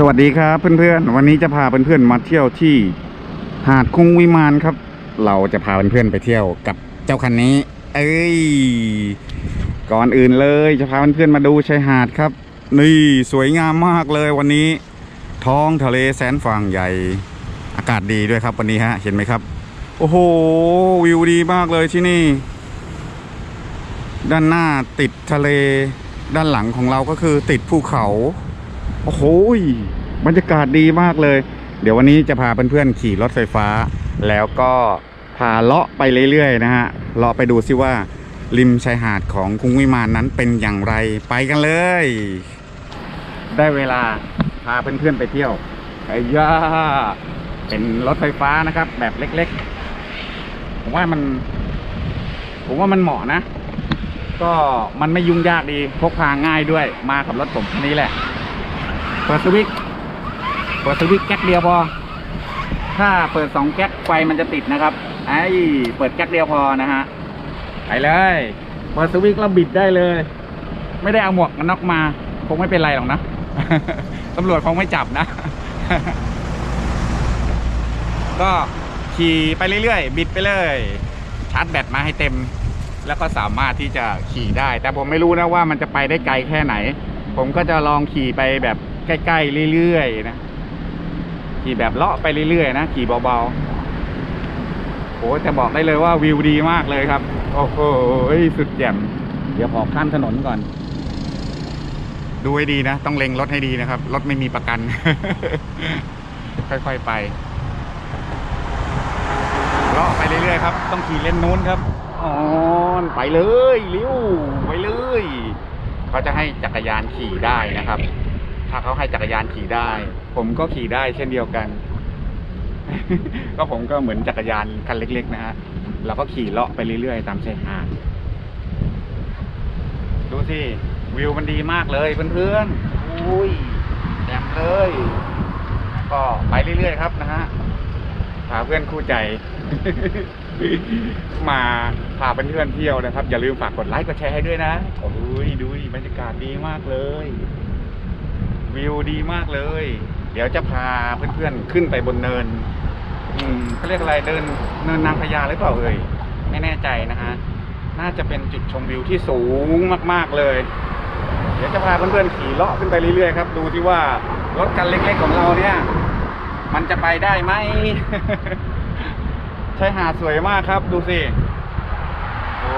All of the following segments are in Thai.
สวัสดีครับเพื่อนๆ วันนี้จะพาเพื่อนๆมาเที่ยวที่หาดคุ้งวิมานครับ เราจะพาเพื่อนๆไปเที่ยวกับเจ้าคันนี้ เอ้ย ก่อนอื่นเลยจะพาเพื่อนๆมาดูชายหาดครับ นี่สวยงามมากเลยวันนี้ ท้องทะเลแสนฟางใหญ่ อากาศดีด้วยครับวันนี้ฮะ เห็นไหมครับ โอ้โหวิวดีมากเลยที่นี่ ด้านหน้าติดทะเล ด้านหลังของเราก็คือติดภูเขา โอ้โหบรรยากาศดีมากเลย เดี๋ยววันนี้จะพาเพื่อนๆขี่รถไฟฟ้า แล้วก็พาเลาะไปเรื่อยๆนะฮะเลาะไปดูซิว่าริมชายหาดของคุ้งวิมานนั้นเป็นอย่างไรไปกันเลย ได้เวลาพาเพื่อนๆไปเที่ยวไอ้ย่าเป็นรถไฟฟ้านะครับ แบบเล็กๆ ผมว่ามัน ผมว่ามันเหมาะนะ ก็มันไม่ยุ่งยากดีพกพาง่ายด้วยมากับรถผมคันนี้แหละ เปิดสวิตช์เปิดสวิตช์แก๊กเดียวพอ ถ้าเปิดสองแก๊กไฟมันจะติดนะครับ ไอ้เปิดแก๊กเดียวพอนะฮะไปเลยเปิดสวิตช์แล้วบิดได้เลย ไม่ได้เอาหมวกกันน็อกมาคงไม่เป็นไรหรอกนะตำรวจคงไม่จับนะ ก็ขี่ไปเรื่อยๆ บิดไปเลย ชาร์จแบตมาให้เต็ม แล้วก็สามารถที่จะขี่ได้ แต่ผมไม่รู้นะว่ามันจะไปได้ไกลแค่ไหน ผมก็จะลองขี่ไปแบบ ใกล้ๆเรื่อยๆนะขี่แบบเลาะไปเรื่อยๆนะขี่เบาๆโอ้จะบอกได้เลยว่าวิวดีมากเลยครับ โอ้โหสุดแจ่มเดี๋ยวขอข้ามถนนก่อน ดูให้ดีนะ ต้องเล็งรถให้ดีนะครับ รถไม่มีประกัน ค่อยๆไปเลาะไปเรื่อยๆครับ ต้องขี่เลนนู้นครับอ๋อไปเลยเลี้ยวไปเลย เขาจะให้จักรยานขี่ได้นะครับ ถ้าเขาให้จักรยานขี่ได้ ผมก็ขี่ได้เช่นเดียวกัน ก็ผมก็เหมือนจักรยานคันเล็ก ๆ นะฮะเราก็ขี่เลาะไปเรื่อยๆ ตามชายหาดดูสิวิวมันดีมากเลยเพื่อนๆอุ้ยแจ่มเลย ก็ไปเรื่อยๆครับนะฮะพาเพื่อนคู่ใจ มาพาเพื่อนๆเที่ยวนะครับ อย่าลืมฝากกดไลค์กดแชร์ให้ด้วยนะโอ้ยดูดิบรรยากาศดีมากเลย วิวดีมากเลย เดี๋ยวจะพาเพื่อนๆขึ้นไปบนเนิน อืมเขาเรียกอะไรเดินเนินนางพญาหรือเปล่าเอ่ยไม่แน่ใจนะฮะน่าจะเป็นจุดชมวิวที่สูงมากๆเลย เดี๋ยวจะพาเพื่อนๆขี่เลาะขึ้นไปเรื่อยๆครับ ดูที่ว่ารถคันเล็กๆของเราเนี่ย มันจะไปได้ไหมชายหาดสวยมากครับ ดูสิโอ้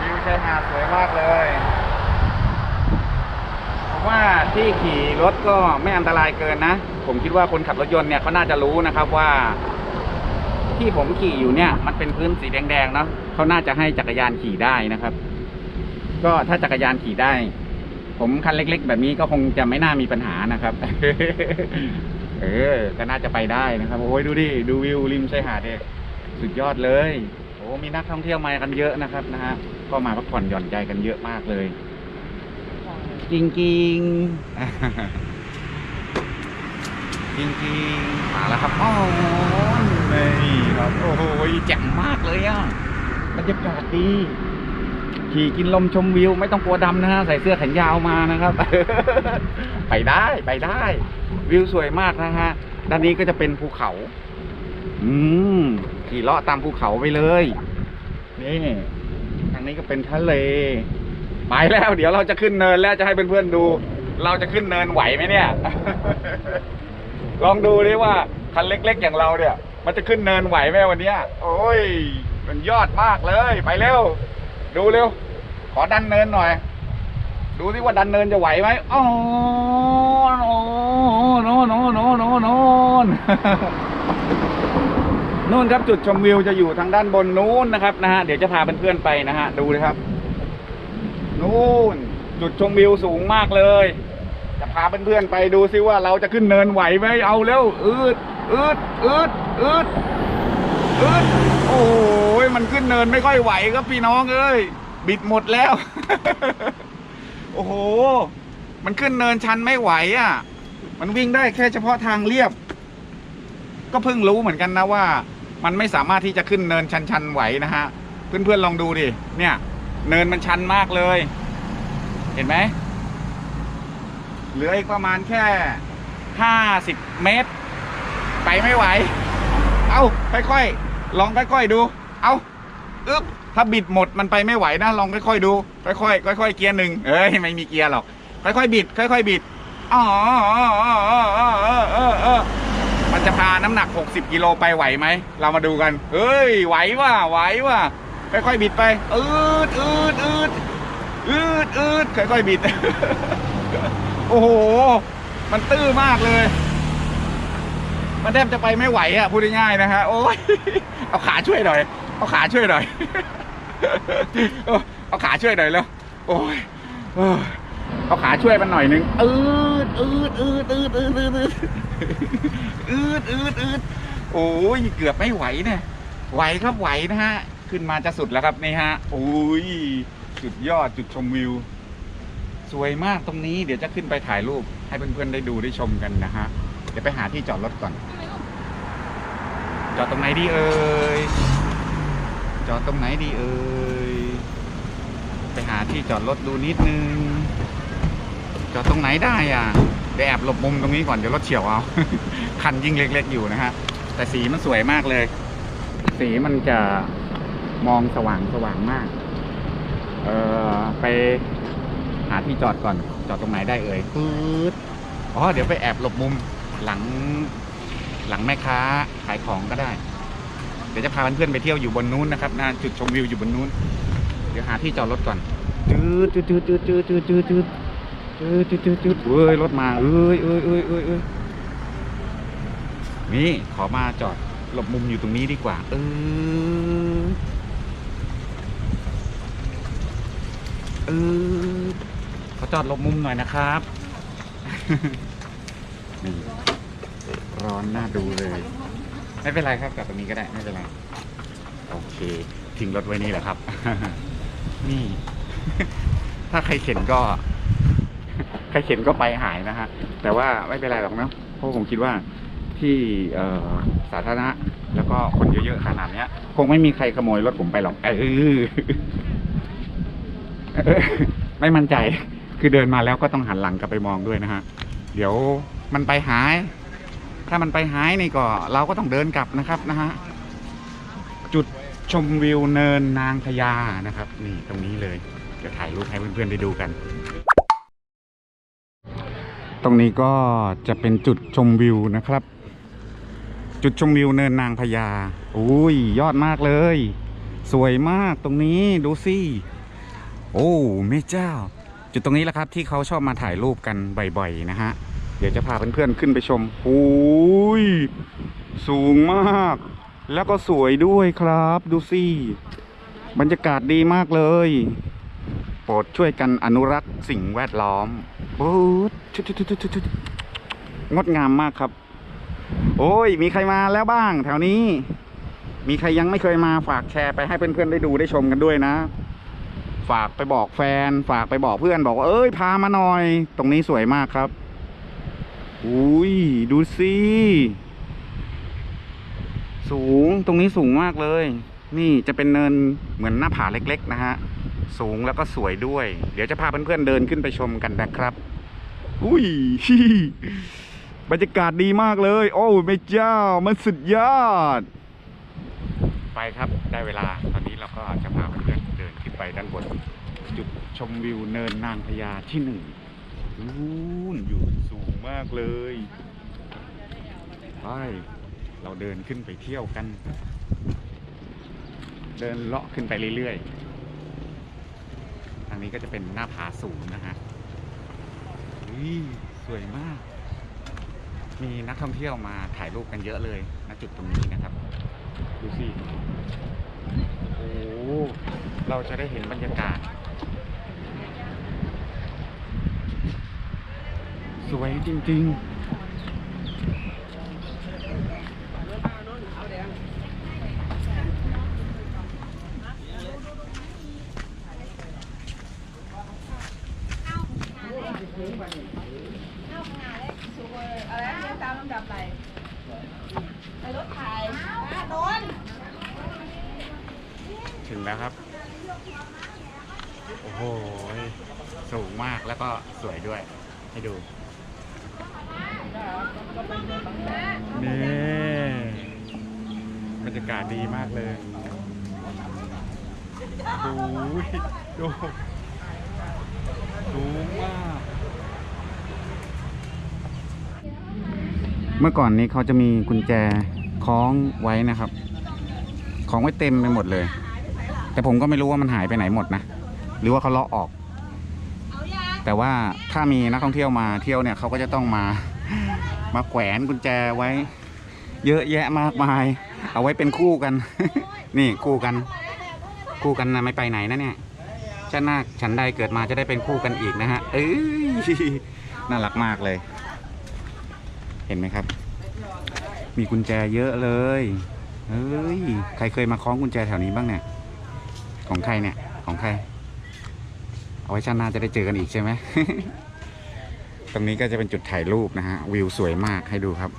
วิวชายหาดสวยมากเลย ที่ขี่รถก็ไม่อันตรายเกินนะ ผมคิดว่าคนขับรถยนต์เนี่ยเขาน่าจะรู้นะครับว่า ที่ผมขี่อยู่เนี่ย มันเป็นพื้นสีแดงๆเนาะเขาน่าจะให้จักรยานขี่ได้นะครับ ก็ถ้าจักรยานขี่ได้ ผมคันเล็ก ๆ แบบนี้ก็คงจะไม่น่ามีปัญหานะครับ เออ ก็น่าจะไปได้นะครับโอ้ยดูดิดูวิวริมชายหาดเนี่ยสุดยอดเลยโอ้มีนักท่องเที่ยวมากันเยอะนะครับนะฮะก็มาพักผ่อนหย่อนใจกันเยอะมากเลย จริงจริงจริงจริงๆมาแล้วครับอ๋อนี่ครับโอ้โหแจ่มมากเลยอะบรรยากาศดีขี่กินลมชมวิว ไม่ต้องกลัวดำนะฮะใส่เสื้อแขนยาวมานะครับ ไปได้ไปได้ วิวสวยมากนะฮะด้านนี้ก็จะเป็นภูเขา อืมขี่เลาะตามภูเขาไปเลยนี่ทางนี้ก็เป็นทะเล ไปแล้วเดี๋ยวเราจะขึ้นเนินแล้วจะให้เพื่อนๆดู เราจะขึ้นเนินไหวไหมเนี่ย ลองดูดิว่าคันเล็ก ๆ อย่างเราเนี่ย มันจะขึ้นเนินไหวไหมวันเนี้ยโอ้ย มันยอดมากเลย ไปเร็ว ดูเร็ว ขอดันเนินหน่อย ดูสิว่าดันเนินจะไหวไหมอ๋อโอ้โนโนโนโนโนนนู่นครับจุดชมวิวจะอยู่ทางด้านบนนู้นนะครับนะฮะเดี๋ยวจะพาเพื่อนๆไปนะฮะดูเลยครับ นู่นจุดชมวิวสูงมากเลย จะพาเพื่อนๆไปดูซิว่าเราจะขึ้นเนินไหวไหมเอาเร็วอืดอืดอืดอืดอืดโอ้ยมันขึ้นเนินไม่ค่อยไหวครับพี่น้องเอ้ยบิดหมดแล้ว โอ้โห มันขึ้นเนินชันไม่ไหวอะ มันวิ่งได้แค่เฉพาะทางเรียบ ก็เพิ่งรู้เหมือนกันนะว่า มันไม่สามารถที่จะขึ้นเนินชันๆไหวนะฮะ เพื่อนๆลองดูดิ เนี่ย เนินมันชันมากเลย เห็นไหมเหลืออีกประมาณแค่ห้าสิบเมตร ไปไม่ไหว เอาค่อยๆ ลองค่อยๆดู เอาอึ๊บถ้าบิดหมดมันไปไม่ไหวนะลองค่อยๆดู ค่อยๆค่อยๆเกียร์หนึ่งเอ้ยไม่มีเกียร์หรอก ค่อยๆบิด ค่อยๆบิดอ๋อมันจะพาน้ำหนัก 60กิโลไปไหวไหม เรามาดูกัน เฮ้ย ไหวว่ะไหวว่ะ ค่อยๆบิดไปอืดอืดอืดอืดอืดค่อยๆบิด โอ้โห มันตื้อมากเลย มันแทบจะไปไม่ไหวอะพูดง่ายๆนะฮะโอ้ยเอาขาช่วยหน่อย เอาขาช่วยหน่อย เอาขาช่วยหน่อยแล้ว โอ้ยเอาขาช่วยมันหน่อยนึงอืดอืดอืดอืดอืดอืดอืดอืดอืดโอ้ยเกือบไม่ไหวเนี่ยไหวครับไหวนะฮะ ขึ้นมาจะสุดแล้วครับนี่ฮะโอ้ยจุดยอดจุดชมวิว สวยมากตรงนี้เดี๋ยวจะขึ้นไปถ่ายรูปให้เพื่อนๆได้ดูได้ชมกันนะฮะเดี๋ยวไปหาที่จอดรถก่อน จอดตรงไหนดีเอ่ยจอดตรงไหนดีเอ่ยไปหาที่จอดรถดูนิดนึง จอดตรงไหนได้อะเดี๋ยวแอบหลบมุมตรงนี้ก่อนเดี๋ยวรถเฉียวเอา คันยิ่งเล็ก ๆ อยู่นะฮะแต่สีมันสวยมากเลย สีมันจะ มองสว่างสว่างมาก เออไปหาที่จอดก่อน จอดตรงไหนได้เอ่ยปื๊ดอ๋อ เดี๋ยวไปแอบหลบมุมหลัง หลังแม่ค้าขายของก็ได้ เดี๋ยวจะพาเพื่อนๆไปเที่ยวอยู่บนนู้นนะครับนะจุดชมวิวอยู่บนนู้น เดี๋ยวหาที่จอดรถก่อนจืดจืดจืดจืดจืดจืดจืดจืดจืดจืดจืดจืดเอ้ยรถมาเอ้ยเอ้ยเอ้ยเอ้ยเอ้ยนี่ขอมาจอดหลบมุมอยู่ตรงนี้ดีกว่า เออ เออขอจอดลบมุมหน่อยนะครับ นี่ร้อนน่าดูเลย ไม่เป็นไรครับจอดตรงนี้ก็ได้ไม่เป็นไร โอเค ทิ้งรถไว้นี่แหละครับ นี่ ถ้าใครเข็นก็ ใครเข็นก็ไปหายนะฮะ แต่ว่าไม่เป็นไรหรอกนะเพราะผมคิดว่าที่เสาธารณะ แล้วก็คนเยอะๆขนาดเนี้ยคงไม่มีใครขโมยรถผมไปหรอกเออ ไม่มั่นใจ คือเดินมาแล้วก็ต้องหันหลังกลับไปมองด้วยนะฮะ เดี๋ยวมันไปหาย ถ้ามันไปหายนี่ก็เราก็ต้องเดินกลับนะครับนะฮะ จุดชมวิวเนินนางพญานะครับ นี่ตรงนี้เลย เดี๋ยวถ่ายรูปให้เพื่อนๆได้ดูกัน ตรงนี้ก็จะเป็นจุดชมวิวนะครับ จุดชมวิวเนินนางพญาอุ้ยยอดมากเลย สวยมากตรงนี้ดูสิ โอ้แม่เจ้า จุดตรงนี้แหละครับที่เขาชอบมาถ่ายรูปกันบ่อยๆนะฮะ เดี๋ยวจะพาเพื่อนๆขึ้นไปชมโอ้ยสูงมาก แล้วก็สวยด้วยครับ ดูสิบรรยากาศดีมากเลย โปรดช่วยกันอนุรักษ์สิ่งแวดล้อมโอ้ชุดชุดชุดชุดชุดงดงามมากครับ โอ้ย มีใครมาแล้วบ้าง แถวนี้ มีใครยังไม่เคยมาฝากแชร์ไปให้เพื่อนๆได้ดูได้ชมกันด้วยนะ ฝากไปบอกแฟน ฝากไปบอกเพื่อนบอกว่าเอ้ยพามาหน่อย ตรงนี้สวยมากครับอุ้ยดูสิสูงตรงนี้สูงมากเลย นี่จะเป็นเนินเหมือนหน้าผาเล็ก ๆ นะฮะ สูงแล้วก็สวยด้วย เดี๋ยวจะพาเพื่อนๆเดินขึ้นไปชมกันนะครับ อุ้ยบรรยากาศดีมากเลย โอ้แม่เจ้า มันสุดยอด ไปครับได้เวลา ตอนนี้เราก็จะพา ไปด้านบน จุดชมวิวเนินนางพญาที่หนึ่งนู่นอยู่สูงมากเลยไปเราเดินขึ้นไปเที่ยวกัน เดินเลาะขึ้นไปเรื่อยๆทางนี้ก็จะเป็นหน้าผาสูงนะฮะสวยมาก มีนักท่องเที่ยวมาถ่ายรูปกันเยอะเลยณจุดตรงนี้นะครับ ดูสิ โอ้ เราจะได้เห็นบรรยากาศ สวยจริง ๆะไรนะตามลำดับไปไปรถไถอะโดน ๆ ถึงแล้วครับ โอ้โห สวก็สวยด้วย ให้ดู นี่บรรยากาศดีมากเลยดูดูสูงมาก เมื่อก่อนนี้เขาจะมีกุญแจคล้องไว้นะครับคล้องไว้เต็มไปหมดเลย แต่ผมก็ไม่รู้ว่ามันหายไปไหนหมดนะ หรือว่าเขาเลาะออก แต่ว่าถ้ามีนักท่องเที่ยวมาเที่ยวเนี่ยเขาก็จะต้องมามาแขวนกุญแจไว้ เยอะแยะมากมาย เอาไว้เป็นคู่กัน นี่คู่กัน คู่กันนะไม่ไปไหนนะเนี่ยชาติหน้าฉันใดเกิดมาจะได้เป็นคู่กันอีกนะฮะเอ้ยน่ารักมากเลย เห็นไหมครับ มีกุญแจเยอะเลยเฮ้ย ใครเคยมาคล้องกุญแจแถวนี้บ้างเนี่ย ของใครเนี่ย ของใคร เอาไว้ชาติหน้าจะได้เจอกันอีกใช่ไหม ตรงนี้ก็จะเป็นจุดถ่ายรูปนะฮะ วิวสวยมากให้ดูครับ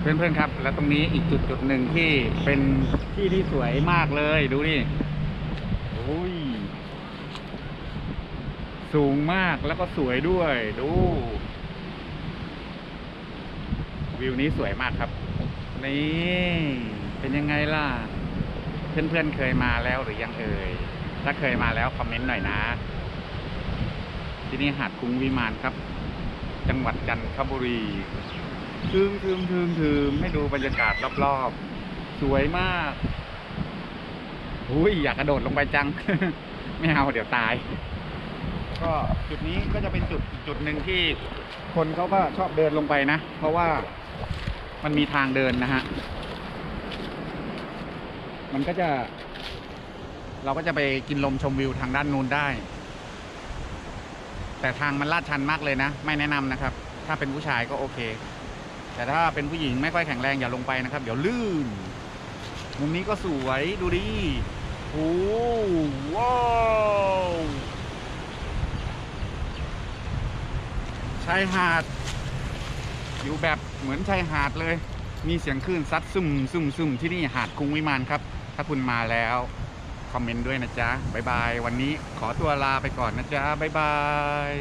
เพื่อนๆครับ แล้วตรงนี้อีกจุดจุดหนึ่งที่เป็นที่ที่สวยมากเลยดูนี่โอ้ยสูงมากแล้วก็สวยด้วยดู วิวนี้สวยมากครับ นี่เป็นยังไงล่ะ เพื่อนๆเคยมาแล้วหรือยังเอ่ยถ้าเคยมาแล้วคอมเมนต์หน่อยนะ ที่นี่หาดกรุงวิมานครับ จังหวัดจันทบุรี ทึมทึมทึมทึมให้ดูบรรยากาศรอบๆ สวยมากอุ้ยอยากกระโดดลงไปจัง ไม่เอาเดี๋ยวตาย ก็จุดนี้ก็จะเป็นจุดจุดหนึ่งที่คนเขาก็ชอบเดินลงไปนะ เพราะว่ามันมีทางเดินนะฮะ มันก็จะ เราก็จะไปกินลมชมวิวทางด้านนู้นได้ แต่ทางมันลาดชันมากเลยนะ ไม่แนะนำนะครับ ถ้าเป็นผู้ชายก็โอเค แต่ถ้าเป็นผู้หญิงไม่ค่อยแข็งแรงอย่าลงไปนะครับ เดี๋ยวลื่น มุมนี้ก็สวยดูดิโอ้ว้าวชายหาด อยู่แบบเหมือนชายหาดเลย มีเสียงคลื่นซัดซึมซึมซึมที่นี่หาดกรุงวิมานครับ ถ้าคุณมาแล้ว คอมเมนต์ด้วยนะจ๊ะ บ๊ายบาย วันนี้ขอตัวลาไปก่อนนะจ๊ะ บ๊ายบาย